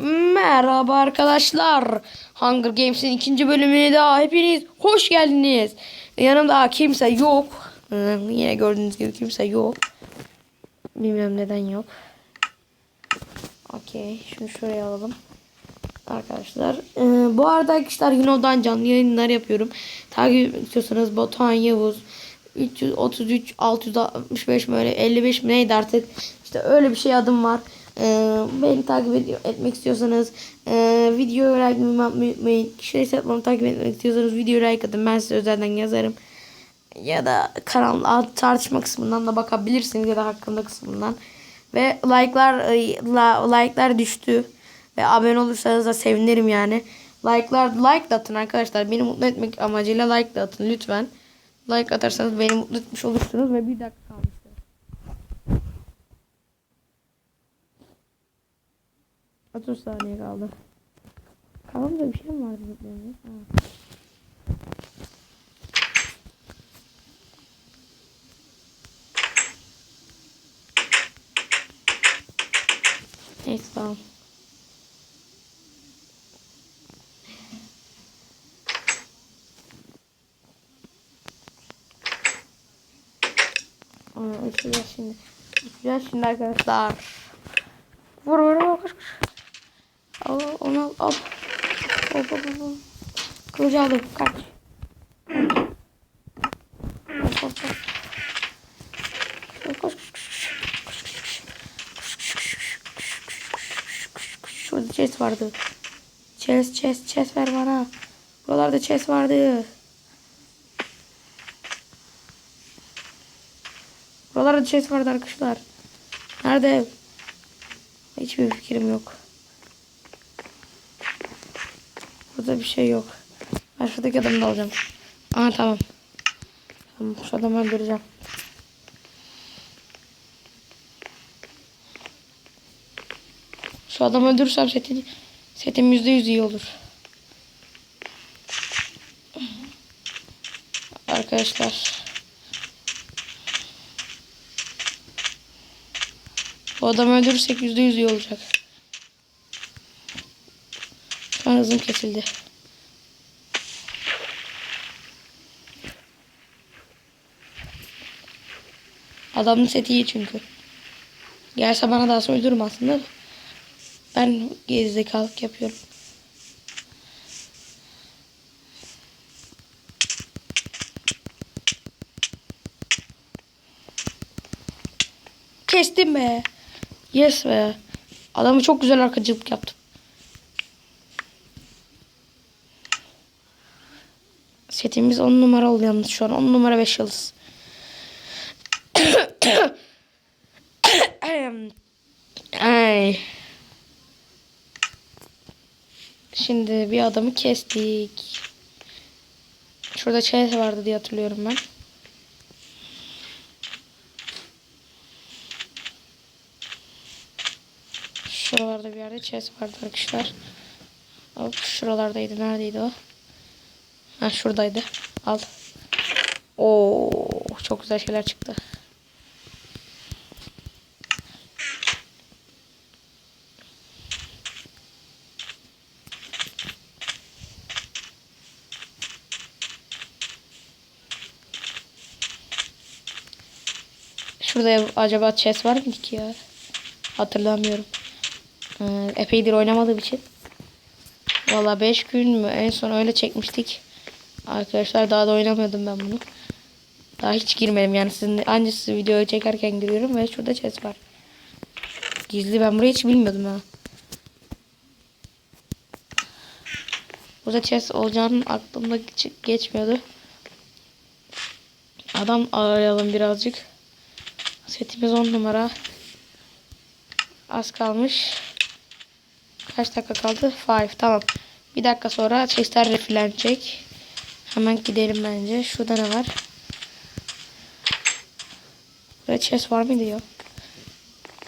Merhaba arkadaşlar. Hunger Games'in ikinci bölümüne daha hepiniz hoş geldiniz. Yanımda kimse yok. Ee, Yine gördüğünüz gibi kimse yok. Bilmiyorum neden yok. Okey. Şunu şuraya alalım. Arkadaşlar. Ee, bu arada arkadaşlar Yuno'dan canlı yayınlar yapıyorum. Takip istiyorsanız Batuhan Yavuz 333 665 böyle 55 mi neydi artık. İşte öyle bir şey adım var. Ee, beni takip etmek istiyorsanız e, videoyu like yapmayı unutmayın. Kişileri satmamı takip etmek istiyorsanız videoyu like atın. Ben size özelden yazarım. Ya da kanal tartışma kısmından da bakabilirsiniz ya da hakkında kısmından. Ve like'lar e, la, like'lar düştü. Ve abone olursanız da sevinirim yani. Like'lar like atın arkadaşlar. Beni mutlu etmek amacıyla like atın lütfen. Like atarsanız beni mutlu etmiş olursunuz ve bir dakika kalmıştır. Otuz saniye kaldı. Kafamda bir şey mi vardı? Ha. Neyse tamam. Uçacağız şimdi. Uçacağız şimdi arkadaşlar. Vur vur vur al. Hop. Hop hop hop. hop. Kılıcı aldım. Kaç. Hop hop hop. Koş koş koş. Koş koş koş. Şurada chest vardı. Chest chest chest ver bana. Buralarda chest vardı. Buralarda chest vardı arkadaşlar. Nerede? Hiçbir fikrim yok. Burada bir şey yok. Ben şuradaki adamı da alacağım. Aa tamam. Tamam şu adamı öldüreceğim. Şu adamı öldürürsem setin, setim yüzde yüz iyi olur. Arkadaşlar. Bu adamı öldürürsek yüzde yüz iyi olacak. An hızım kesildi. Adamın seti iyi çünkü. Gelse bana daha sonra öldürürüm aslında. da. Ben gerizekalık yapıyorum. Kestim be. Yes be. Adamı çok güzel arkacılık yaptım. Setimiz 10 numara oldu yalnız şu an. 10 numara 5 yıldız. Ay. Şimdi bir adamı kestik. Şurada chest vardı diye hatırlıyorum ben. Şuralarda bir yerde chest vardı arkadaşlar. Hop şuralardaydı. Neredeydi o? Ha şuradaydı. Al. Oo çok güzel şeyler çıktı. Şurada acaba chest var mı ki ya? Hatırlamıyorum. Ee, epeydir oynamadığım için. Valla 5 gün mü? En son öyle çekmiştik. Arkadaşlar daha da oynamıyordum ben bunu. Daha hiç girmedim yani sizin anca siz videoyu çekerken giriyorum ve şurada chest var. Gizli ben burayı hiç bilmiyordum ha. Burada chest olacağının aklımda geç- geçmiyordu. Adam arayalım birazcık. Setimiz 10 numara. Az kalmış. Kaç dakika kaldı? 5. Tamam. Bir dakika sonra chestler refillenecek. Hemen gidelim bence. Şurada ne var? Burada chest var mıydı yok?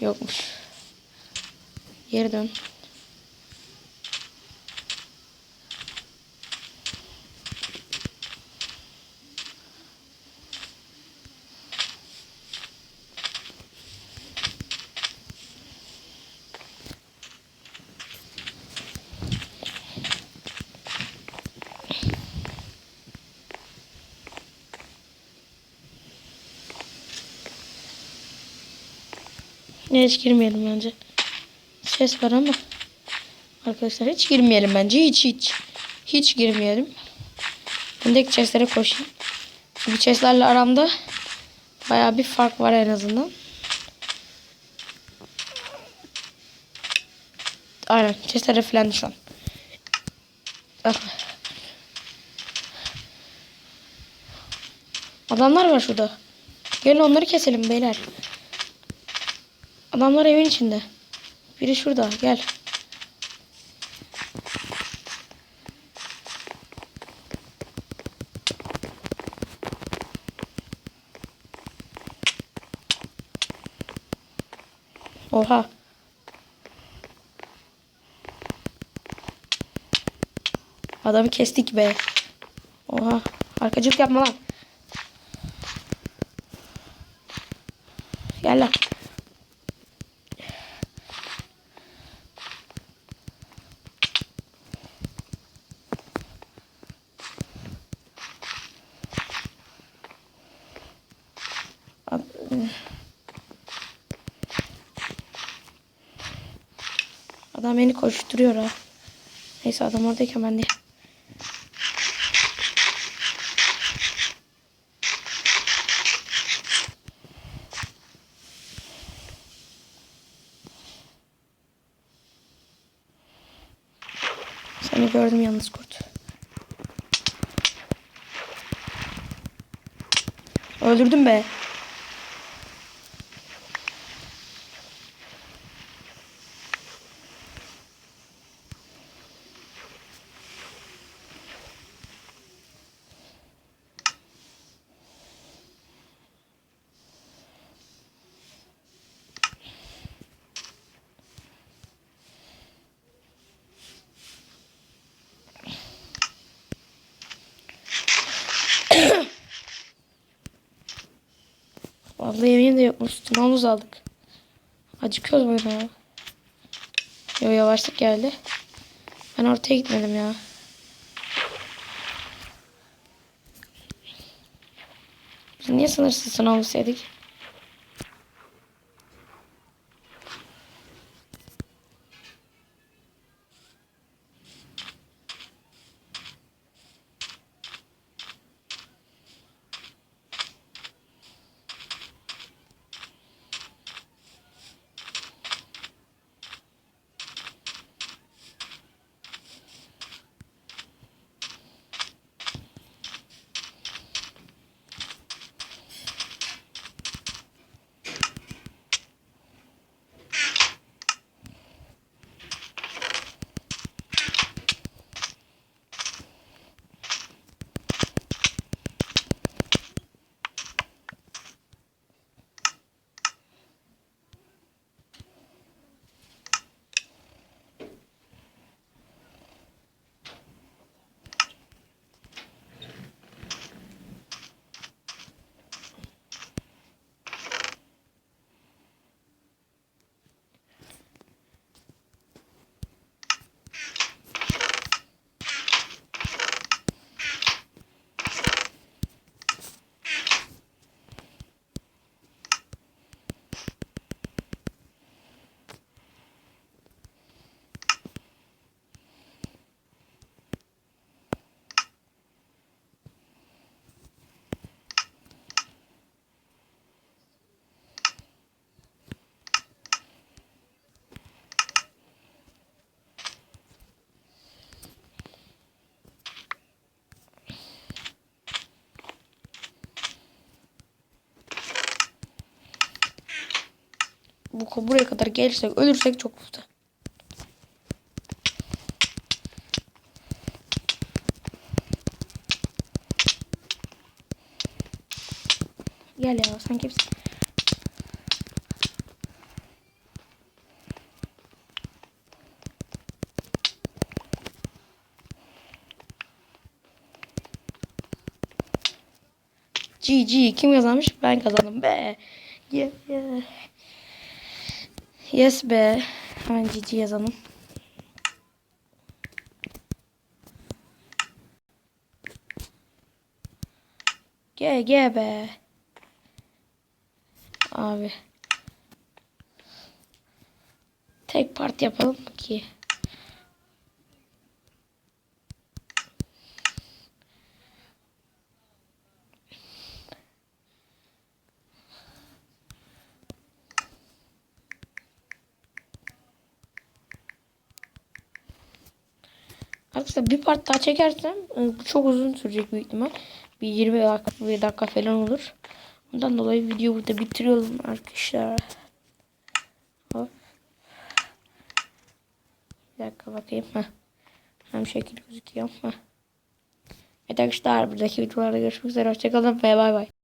Yokmuş. Geri dön. Ne hiç girmeyelim bence. Ses var ama. Arkadaşlar hiç girmeyelim bence. Hiç hiç. Hiç girmeyelim. Öndeki chestlere koşayım. Çünkü chestlerle aramda baya bir fark var en azından. Aynen. Chestler reflendi şu an. Ah. Adamlar var şurada. Gelin onları keselim beyler. Adamlar evin içinde. Biri şurada. Gel. Oha. Adamı kestik be. Oha. Arkacılık yapma lan. Gel lan. Adam beni koşturuyor ha. Neyse adam oradayken ben de. Seni gördüm yalnız kurt. Öldürdüm be. De yokmuş. Tunamız aldık. Acıkıyoruz böyle ya. Yo yavaşlık geldi. Ben ortaya gitmedim ya. Biz niye sınırsız sınav istedik? Bu buraya kadar gelirsek ölürsek çok kötü. Gel ya sen kimsin? GG kim kazanmış? Ben kazandım be. Yeah, yeah. Yes be. Hemen GG yazalım. GG be. Abi. tek part yapalım ki. Arkadaşlar bir part daha çekersem e, çok uzun sürecek büyük ihtimal. Bir 20 dakika, bir dakika falan olur. Ondan dolayı video burada bitiriyorum arkadaşlar. Hop. Bir dakika bakayım. Heh. Hem şekil gözüküyor. Heh. Evet arkadaşlar buradaki videolarda görüşmek üzere. Hoşçakalın ve bay bay.